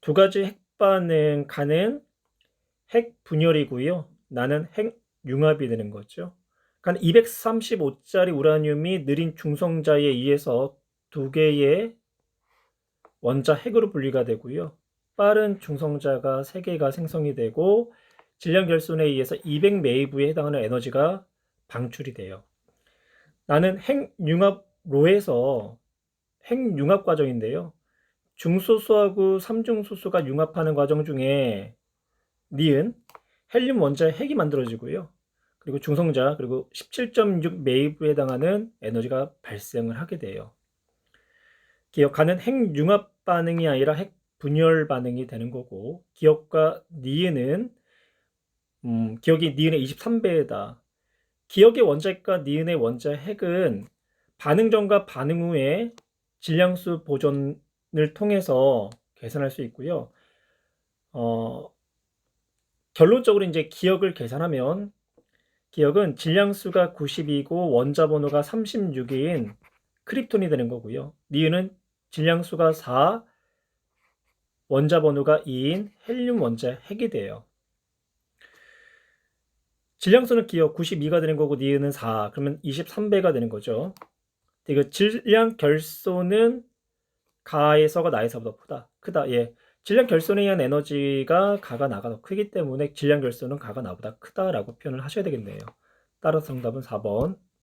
두 가지 핵 반응 가는 핵 분열이고요. 나는 핵 융합이 되는 거죠. 그러니까 235짜리 우라늄이 느린 중성자에 의해서 두 개의 원자 핵으로 분리가 되고요. 빠른 중성자가 세 개가 생성이 되고 질량 결손에 의해서 200 메이브에 해당하는 에너지가 방출이 돼요. 나는 핵융합 로에서 핵융합 과정인데요. 중소수하고 삼중소수가 융합하는 과정 중에 니은 헬륨 원자의 핵이 만들어지고요. 그리고 중성자 그리고 17.6 메이브에 해당하는 에너지가 발생을 하게 돼요. 기억하는 핵 융합 반응이 아니라 핵 분열 반응이 되는 거고 기억과 니은은 음, 기억이 니은의 23배다. 기억의 원자핵과 니은의 원자 핵은 반응 전과 반응 후에 질량수 보존 을 통해서 계산할 수 있고요. 어, 결론적으로 이제 기억을 계산하면 기억은 질량수가 90이고 원자 번호가 36인 크립톤이 되는 거고요. 니은은 질량수가 4, 원자 번호가 2인 헬륨 원자 핵이 돼요. 질량수는 기억 92가 되는 거고 니은은 4. 그러면 23배가 되는 거죠. 이거 질량 결손은 가에서가 나에서보다 크다. 크다. 예. 질량 결손에 의한 에너지가 가가 나가 더 크기 때문에 질량 결손은 가가 나보다 크다라고 표현을 하셔야 되겠네요. 따라서 정답은 4번